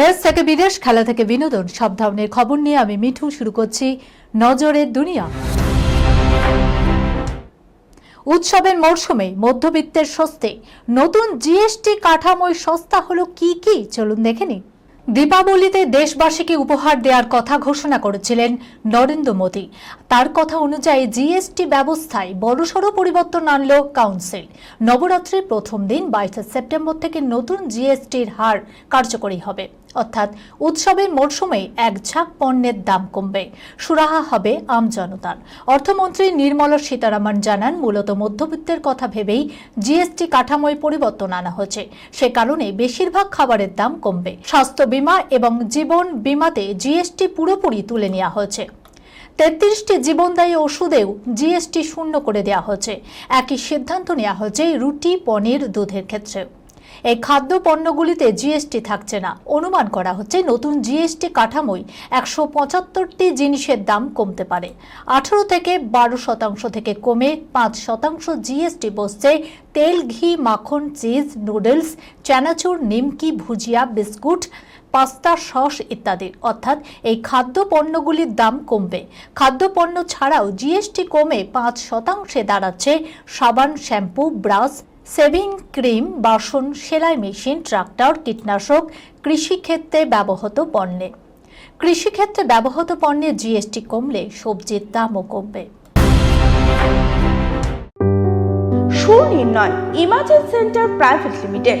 দেশ থেকে বিদেশ, খেলা থেকে বিনোদন, সব ধরনের খবর নিয়ে আমি মিঠু শুরু করছি নজরের দুনিয়া। উৎসবের মরশুমে মধ্যবিত্তের স্বস্তি। নতুন জিএসটি কাঠামোয় সস্তা হলো কি কি? চলুন দেখে দীপাবলিতে দেশবাসীকে উপহার দেওয়ার কথা ঘোষণা করেছিলেন নরেন্দ্র মোদী। তার কথা অনুযায়ী জিএসটি ব্যবস্থায় বড়সড় পরিবর্তন আনল কাউন্সিল। নবরাত্রির প্রথম দিন বাইশে সেপ্টেম্বর থেকে নতুন জিএসটির হার কার্যকরী হবে। অর্থাৎ উৎসবের মরশুমে এক ঝাঁক পণ্যের দাম কমবে। সুরাহা হবে আমজনতার অর্থমন্ত্রী নির্মলা সীতারামন জানান, মূলত মধ্যবিত্তের কথা ভেবেই জিএসটি কাঠামোয় পরিবর্তন আনা হয়েছে। সে কারণে বেশিরভাগ খাবারের দাম কমবে। স্বাস্থ্য বীমা এবং জীবন বীমাতে জিএসটি পুরোপুরি তুলে নেওয়া হয়েছে। তেত্রিশটি জীবনদায়ী ওষুধেও জিএসটি শূন্য করে দেওয়া হয়েছে। একই সিদ্ধান্ত নেওয়া হয়েছে রুটি, পনির, দুধের ক্ষেত্রে এই খাদ্য পণ্যগুলিতে জিএসটি থাকছে না। অনুমান করা হচ্ছে নতুন জিএসটি কাঠামোয় একশো পঁচাত্তরটি জিনিসের দাম কমতে পারে। আঠারো থেকে বারো শতাংশ থেকে কমে পাঁচ শতাংশ জিএসটি বসছে তেল, ঘি, মাখন, চিজ, নুডলস, চানাচুর, নিমকি, ভুজিয়া, বিস্কুট, পাস্তা, সস ইত্যাদির অর্থাৎ এই খাদ্য পণ্যগুলির দাম কমবে। খাদ্যপণ্য ছাড়াও জিএসটি কমে পাঁচ শতাংশে দাঁড়াচ্ছে সাবান, শ্যাম্পু, ব্রাশ সেভিং ক্রিম, বাসন, সেলাই মেশিন, ট্রাক্টর, কীটনাশক, কৃষিক্ষেত্রে ব্যবহৃত পণ্যে। কৃষিক্ষেত্রে ব্যবহৃত পণ্যে জিএসটি কমলে সবজির দামও কমবে। Sunirnoy emergency centre private limited.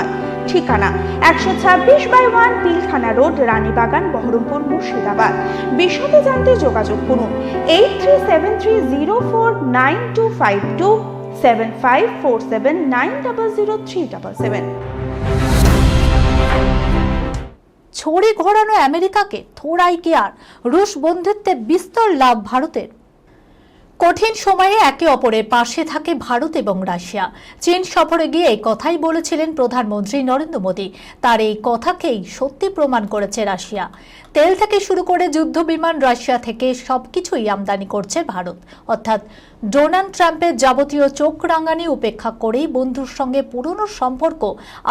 ঠিকানা একশো ছাব্বিশ by one Pilkhana road, Ranibagan, Baharampur, Murshidabad. বিশদে জানতে যোগাযোগ করুন eight three seven three zero four nine two five two seven five four seven nine double zero three double seven. ছড়ি ঘোরানো আমেরিকাকে থোড়াই কেয়ার রুশ বন্ধুত্বে বিস্তর লাভ ভারতের। কঠিন সময়ে একে অপরের পাশে থাকে ভারত এবং রাশিয়া। চীন সফরে গিয়ে এই কথাই বলেছিলেন প্রধানমন্ত্রী নরেন্দ্র মোদী। তার এই কথাকেই সত্যি প্রমাণ করেছে রাশিয়া। তেল থেকে শুরু করে যুদ্ধ বিমান রাশিয়া থেকে সবকিছুই আমদানি করছে ভারত। অর্থাৎ ডোনাল্ড ট্রাম্পের যাবতীয় চোখ রাঙানি উপেক্ষা করেই বন্ধুর সঙ্গে পুরনো সম্পর্ক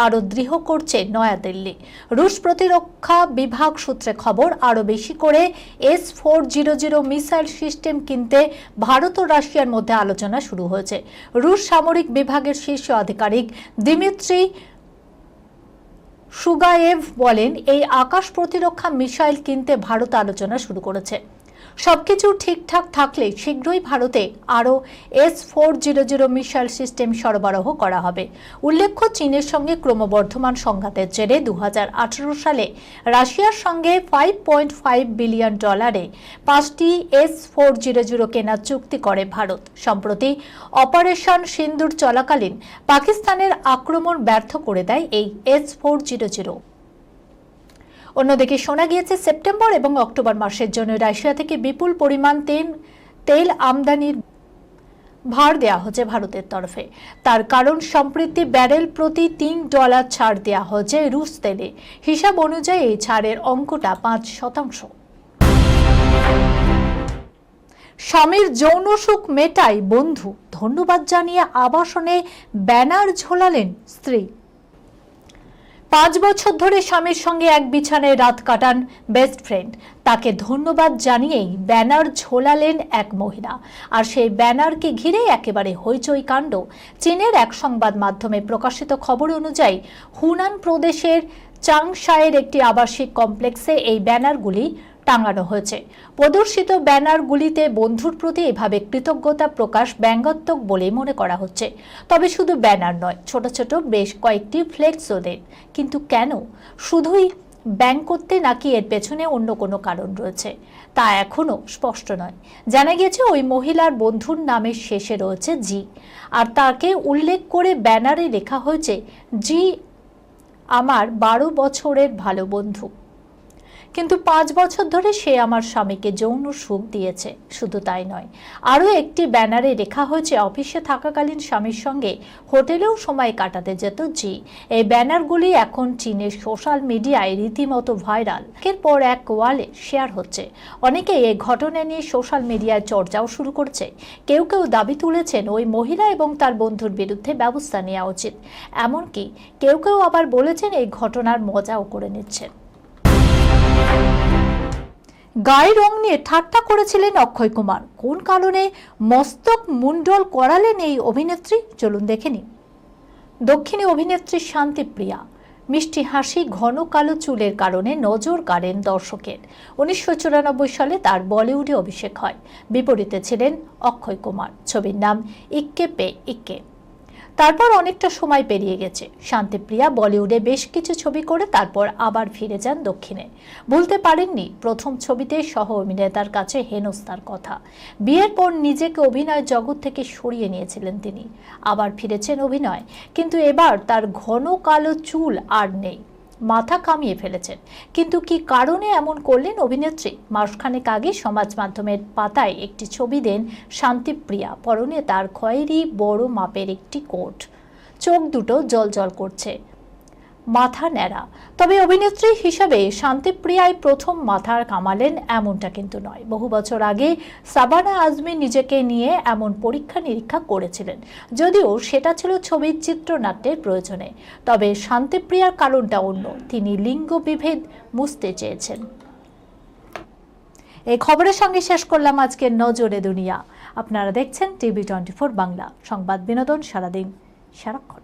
আরও দৃঢ় করছে নয়াদিল্লি রুশ প্রতিরক্ষা বিভাগ সূত্রে খবর, আরও বেশি করে S four zero zero missile system কিনতে ভারত ও রাশিয়ার মধ্যে আলোচনা শুরু হয়েছে। রুশ সামরিক বিভাগের শীর্ষ আধিকারিক দিমিত্রি সুগায়েভ বলেন, এই আকাশ প্রতিরক্ষা মিসাইল কিনতে ভারত আলোচনা শুরু করেছে। সবকিছু ঠিকঠাক থাকলে শীঘ্রই ভারতে আরও S four zero zero missile system সরবরাহ করা হবে। উল্লেখ্য, চীনের সঙ্গে ক্রমবর্ধমান সংঘাতের জেরে দু হাজার আঠারো সালে রাশিয়ার সঙ্গে ফাইভ পয়েন্ট ফাইভ বিলিয়ন ডলারে পাঁচটি এস ফোর জিরো জিরো কেনার চুক্তি করে ভারত। সম্প্রতি অপারেশন সিন্দুর চলাকালীন পাকিস্তানের আক্রমণ ব্যর্থ করে দেয় এই এস ফোর জিরো জিরো অন্যদিকে শোনা গিয়েছে সেপ্টেম্বর এবং অক্টোবর মাসের জন্য রাশিয়া থেকে বিপুল পরিমাণ তেল তেল আমদানির ভার দেওয়া হচ্ছে ভারতের তরফে। তার কারণ, সম্প্রতি ব্যারেল প্রতি তিন ডলার ছাড় দেওয়া হচ্ছে রুশ তেলে। হিসাব অনুযায়ী এই ছাড়ের অঙ্কটা পাঁচ শতাংশ। স্বামীর যৌন সুখ মেটাই বন্ধু। ধন্যবাদ জানিয়ে আবাসনে ব্যানার ঝোলালেন স্ত্রী। পাঁচ বছর ধরে স্বামীর সঙ্গে এক বিছানায় রাত কাটান বেস্ট ফ্রেন্ড। তাকে ধন্যবাদ জানিয়েই ব্যানার ঝোলালেন এক মহিলা। আর সেই ব্যানারকে ঘিরে একেবারে হইচই কাণ্ড। চীনের এক সংবাদ মাধ্যমে প্রকাশিত খবর অনুযায়ী, হুনান প্রদেশের চাংশায়ের একটি আবাসিক কমপ্লেক্সে এই ব্যানারগুলি টাঙানো হয়েছে। প্রদর্শিত ব্যানারগুলিতে বন্ধুর প্রতি এভাবে কৃতজ্ঞতা প্রকাশ ব্যঙ্গাত্মক বলেই মনে করা হচ্ছে। তবে শুধু ব্যানার নয়, ছোট ছোট বেশ কয়েকটি ফ্লেক্সও দেন কিন্তু কেন? শুধুই ব্যাং করতে নাকি এর পেছনে অন্য কোনো কারণ রয়েছে, তা এখনও স্পষ্ট নয়। জানা গিয়েছে, ওই মহিলার বন্ধুর নামের শেষে রয়েছে জি। আর তাকে উল্লেখ করে ব্যানারে লেখা হয়েছে, জি, আমার বারো বছরের ভালো বন্ধু। কিন্তু পাঁচ বছর ধরে সে আমার স্বামীকে যৌন সুখ দিয়েছে, শুধু তাই নয়। আরও একটি ব্যানারে লেখা হয়েছে, অফিসে থাকাকালীন স্বামীর সঙ্গে হোটেলেও সময় কাটাতে যেত জি। এই ব্যানারগুলি এখন চীনের সোশ্যাল মিডিয়ায় রীতিমতো ভাইরাল। এর পর এক ওয়ালে শেয়ার হচ্ছে। অনেকে এই ঘটনা নিয়ে সোশ্যাল মিডিয়ায় চর্চাও শুরু করছে। কেউ কেউ দাবি তুলেছেন, ওই মহিলা এবং তার বন্ধুর বিরুদ্ধে ব্যবস্থা নেওয়া উচিত। এমনকি কেউ কেউ আবার বলেছেন, এই ঘটনার মজাও করে নিচ্ছেন। গায়ে রং নিয়ে ঠাট্টা করেছিলেন অক্ষয় কুমার। কোন কারণে মস্তক মুন্ডল করালেন এই অভিনেত্রী? চলুন দেখে নিন। দক্ষিণী অভিনেত্রী শান্তিপ্রিয়া। মিষ্টি হাসি ঘন কালো চুলের কারণে নজর কাড়েন দর্শকের। উনিশশো চুরানব্বই সালে তার বলিউডে অভিষেক হয়। বিপরীতে ছিলেন অক্ষয় কুমার। ছবির নাম ইক্কে পে ইক্কে। তারপর অনেকটা সময় পেরিয়ে গেছে। শান্তিপ্রিয়া বলিউডে বেশ কিছু ছবি করে তারপর আবার ফিরে যান দক্ষিণে। ভুলতে পারেননি, প্রথম ছবিতে সহ অভিনেতার কাছে হেনস্তার কথা। বিয়ের পর নিজেকে অভিনয় জগৎ থেকে সরিয়ে নিয়েছিলেন তিনি। আবার ফিরেছেন অভিনয়, কিন্তু এবার তার ঘন কালো চুল আর নেই। মাথা কামিয়ে ফেলেছেন। কিন্তু কি কারণে এমন করলেন অভিনেত্রী? মাসখানেক আগে সমাজ মাধ্যমের পাতায় একটি ছবি দেন শান্তিপ্রিয়া। পরনে তার খয়েরি বড় মাপের একটি কোট। চোখ দুটো জল করছে। মাথা ন্যাড়া। তবে অভিনেত্রী হিসাবে শান্তিপ্রিয়ায় প্রথম মাথা কামালেন এমনটা কিন্তু নয়। বহু বছর আগে সাবানা আজমি নিজেকে নিয়ে এমন পরীক্ষা নিরীক্ষা করেছিলেন। যদিও সেটা ছিল ছবির চিত্রনাট্যের প্রয়োজনে। তবে শান্তিপ্রিয়ার কারণটা অন্য। তিনি লিঙ্গ বিভেদ মুছতে চেয়েছেন। এই খবরের সঙ্গে শেষ করলাম আজকের নজরে দুনিয়া। আপনারা দেখছেন টিভি টোয়েন্টি বাংলা। সংবাদ বিনোদন সারাদিন সারাক্ষণ।